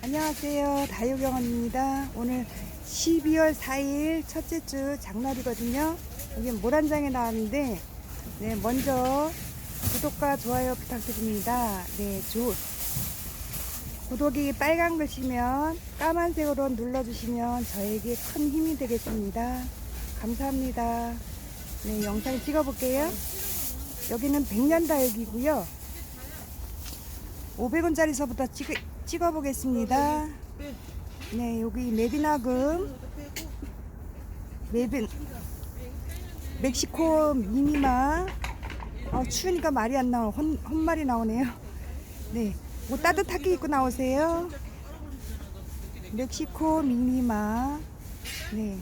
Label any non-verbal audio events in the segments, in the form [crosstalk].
안녕하세요. 다육영원입니다. 오늘 12월 4일 첫째 주 장날이거든요. 여기 모란장에 나왔는데, 네, 먼저 구독과 좋아요 부탁드립니다. 네, 조, 구독이 빨간 글씨면 까만색으로 눌러주시면 저에게 큰 힘이 되겠습니다. 감사합니다. 네, 영상 찍어볼게요. 여기는 백년다육이고요. 500원짜리서부터 찍, 찍어보겠습니다. 네, 여기 메비나금, 메빈, 멕시코 미니마. 어, 추우니까 말이 안 나와. 혼, 혼말이 나오네요. 네, 옷 따뜻하게 입고 나오세요. 멕시코 미니마. 네,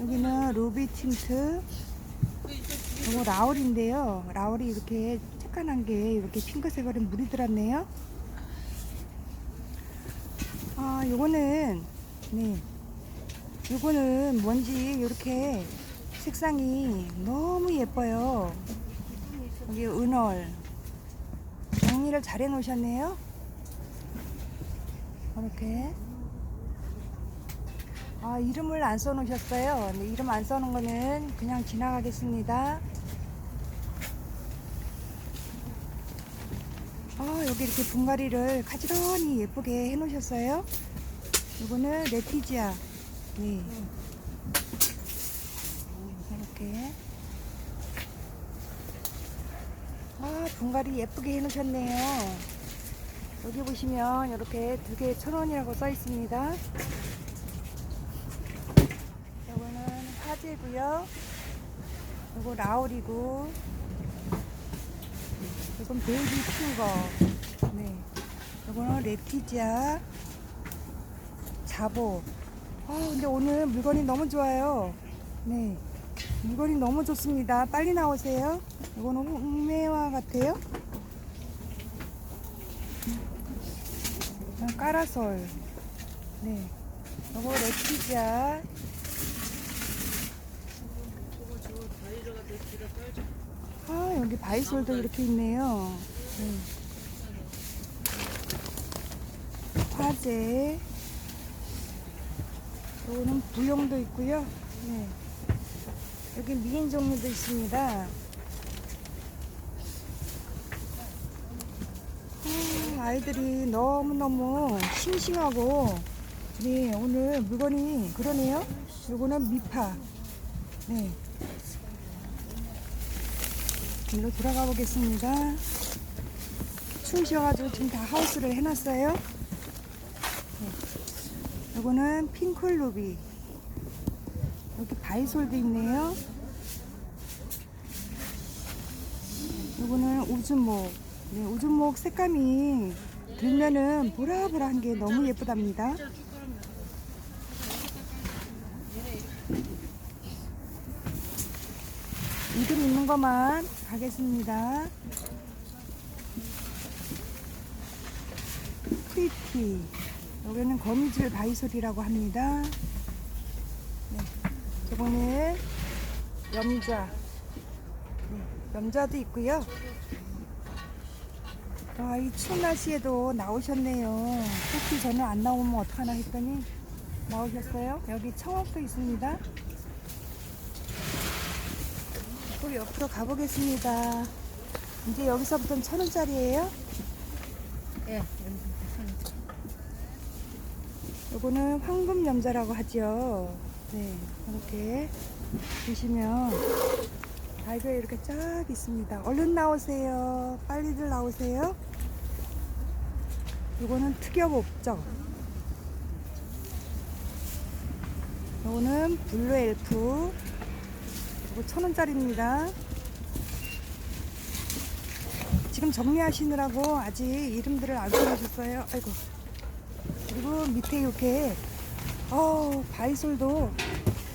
여기는 루비 틴트. 이거 라울인데요. 라울이 이렇게 착한한 게 이렇게 핑크색으로 물이 들었네요. 아, 요거는 네. 요거는 뭔지 이렇게 색상이 너무 예뻐요. 여기 은얼 정리를 잘 해 놓으셨네요. 이렇게 아 이름을 안 써 놓으셨어요. 네, 이름 안 써놓은 거는 그냥 지나가겠습니다. 아 여기 이렇게 분갈이를 가지런히 예쁘게 해 놓으셨어요. 이거는 레티지아. 네. 이렇게. 아 분갈이 예쁘게 해놓으셨네요. 여기 보시면 이렇게 두 개 천 원이라고 써 있습니다. 이거는 화재고요. 이거 라울이고 이건 베이비 퓨거. 네. 이거는 레티지아. 자보. 아, 근데 오늘 물건이 너무 좋아요. 네. 물건이 너무 좋습니다. 빨리 나오세요. 이거는 홍매화 같아요. 이건 까라솔. 네. 이거 레티지아. 아, 여기 바이솔도 이렇게 있네요. 네. 화재. 요거는 부용도 있고요. 네. 여기 미인 종류도 있습니다. 아, 아이들이 너무너무 싱싱하고, 네, 오늘 물건이 그러네요. 요거는 미파. 네. 일로 들어가 보겠습니다. 추우셔가지고 지금 다 하우스를 해놨어요. 네. 요거는 핑클루비. 여기 바이솔도 있네요. 요거는 우주목. 네, 우주목 색감이 들면은 보라보라한 게 너무 예쁘답니다. 이름 있는 것만 가겠습니다. 프리티. 여기는 거미줄 바이솔이라고 합니다. 네. 저거는 염자. 네. 염자도 있고요. 아, 이 추운 날씨에도 나오셨네요. 혹시 저는 안 나오면 어떡하나 했더니 나오셨어요. 여기 청학도 있습니다. 또 옆으로 가보겠습니다. 이제 여기서부터는 천 원짜리예요. 예, 요거는 황금 염자라고 하죠. 네, 이렇게 보시면 달걀 이렇게 쫙 있습니다. 얼른 나오세요. 빨리들 나오세요. 요거는 특엽 옵죠. 요거는 블루 엘프. 요거 천 원짜리입니다. 지금 정리하시느라고 아직 이름들을 안 써주셨어요. 아이고. 그리고 밑에 이렇게 어 바이솔도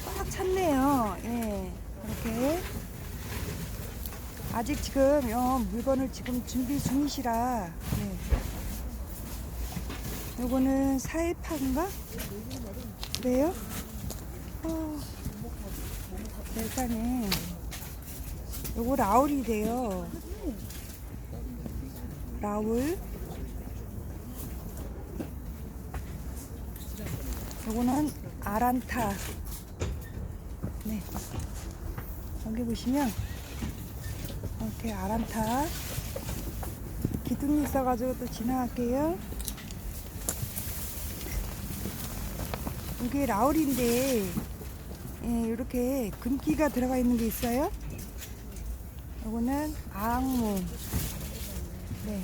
꽉 찼네요. 예, 이렇게 아직 지금 어, 물건을 지금 준비 중이시라. 네. 요거는 사이파인가? 그래요? 어, 세상에. 요거 라울이래요. 라울. 요거는 아란타. 네. 여기 보시면 이렇게 아란타 기둥이 있어가지고 또 지나갈게요. 이게 라울인데 예, 이렇게 금기가 들어가 있는 게 있어요. 요거는 아악무. 네.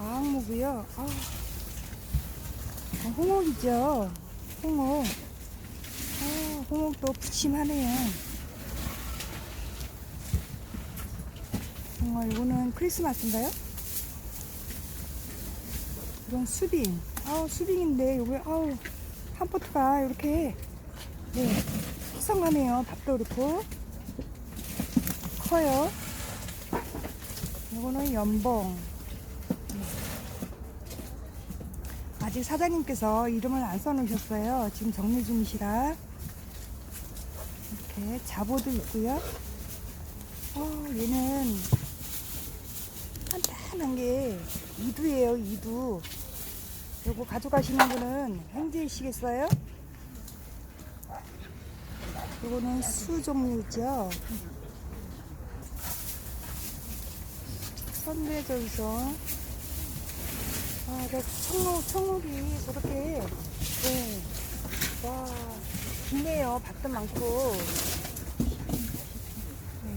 아악무고요. 아, 아, 홍옥이죠. 홍옥. 아, 홍옥도 푸짐하네요. 정말 이거는 크리스마스인가요? 이건 수빙. 아우 수빙인데 요게 아우 한 포트가 이렇게 네 희성하네요. 밥도 그렇고 커요. 이거는 연봉. 네. 아직 사장님께서 이름을 안 써놓으셨어요. 지금 정리 중이시라. 이렇게 자보도 있고요. 어, 얘는 단단한 게 이두예요, 이두. 요거 가져가시는 분은 행제이시겠어요? 요거는 수 종류죠. 선대절성. 아, 저 청록, 청록이 저렇게, 네. 와, 좋네요. 밭도 많고. 네.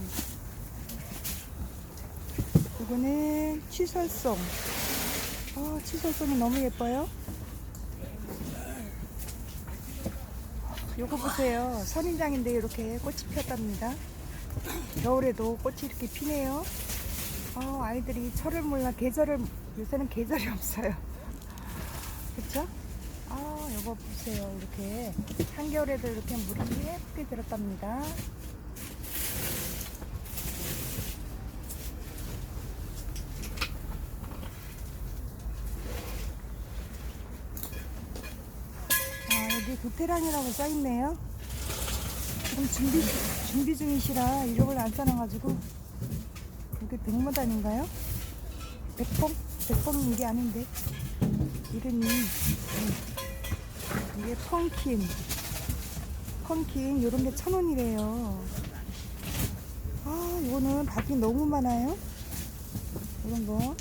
이거는 취설송. 아, 취설송이 너무 예뻐요. 요거 보세요. 선인장인데 이렇게 꽃이 피었답니다. 겨울에도 꽃이 이렇게 피네요. 아, 아이들이 철을 몰라 계절을 요새는 계절이 [laughs] 없어요. 그쵸? 아, 요거 보세요. 이렇게 한겨울에도 이렇게 물이 예쁘게 들었답니다. 아, 여기 도테랑이라고 써있네요. 지금 준비, 준비 중이시라 이름을 안 써놔가지고. 이게 백모단인가요? 백봉? 백봉 이게 아닌데. 이름이. 음. 이게 펑킨. 펑킨, 요런 게 천 원이래요. 아, 이거는 밭이 너무 많아요. 이런 거.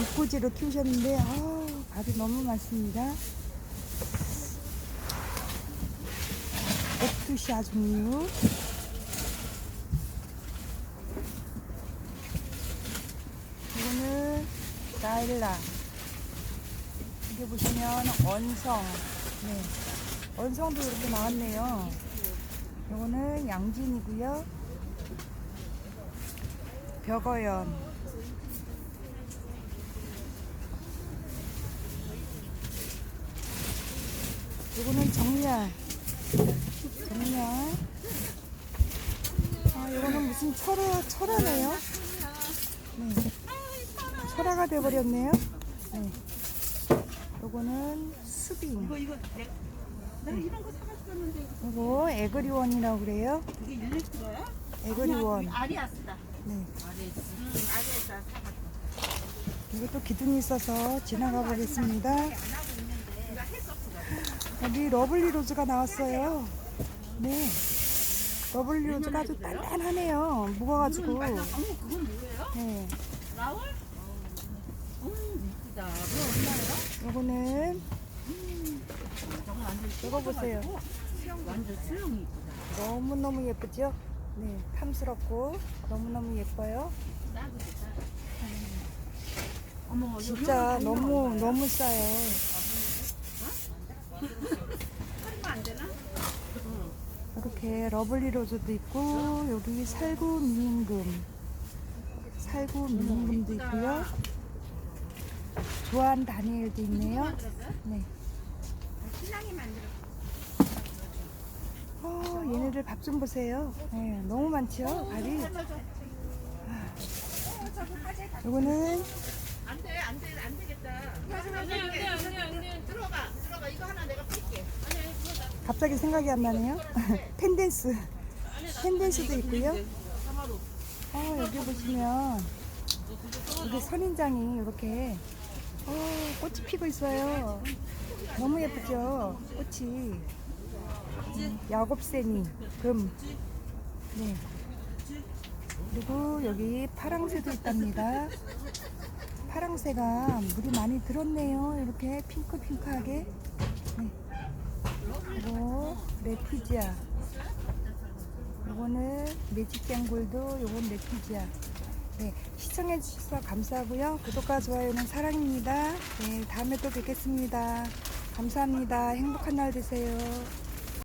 육고지로 키우셨는데, 아, 밭이 너무 많습니다. 옥투시아 종류. 이거는 나일라. 이게 보시면 언성. 네. 언성도 이렇게 나왔네요. 이거는 양진이고요. 벽어연. 이거는 정리할. 정리할. 아, 이거는 무슨 철화, 철화네요. 네. 철화가 돼버렸네요. 네. 요거는 수빙. 이거 이거 내, 내가 이런 거 사갔었는데 요거 에그리원이라고 그래요. 이게 일렉트로야? 에그리원. 아리아스다. 네. 아리아스. 응, 아리아스 사갔어. 이것도 기둥이 있어서 지나가 보겠습니다. 여기 러블리 로즈가 나왔어요. 네. 러블리 로즈가 아주 단단하네요. 무거워가지고. 뭐예요? 네. 라울? 음 이쁘다. 뭐 요거는 저거 완전 이거 보세요. 완전 수영이 이쁘다. 너무너무 예쁘죠? 네. 탐스럽고 너무너무 예뻐요. 어머 진짜 너무 너무 싸요. 이렇게 러블리 로즈도 있고 여기 살구 미임금 살구 미임금도 있고요. 조한 다니엘도 있네요. 네. 신랑이 만들어. 어, 얘네들 밥 좀 보세요. 네, 너무 많죠? 밥이. 이거는 안 돼 안 돼 안 되겠다. 안돼 안돼 안 돼 안 돼. 들어가 들어가 이거 하나 내가 팔게. 갑자기 생각이 안 나네요. [laughs] 펜댄스. 펜댄스도 있고요. 어, 여기 보시면 여기 선인장이 이렇게 어, 꽃이 피고 있어요. 너무 예쁘죠? 꽃이. 음, 야곱새니, 금. 네. 그리고 여기 파랑새도 있답니다. 파랑새가 물이 많이 들었네요. 이렇게 핑크핑크하게. 네. 그리고 레티지아. 요거는 매직장골도 요건 레티지아. 네, 시청해 주셔서 감사하고요. 구독과 좋아요는 사랑입니다. 네, 다음에 또 뵙겠습니다. 감사합니다. 행복한 날 되세요.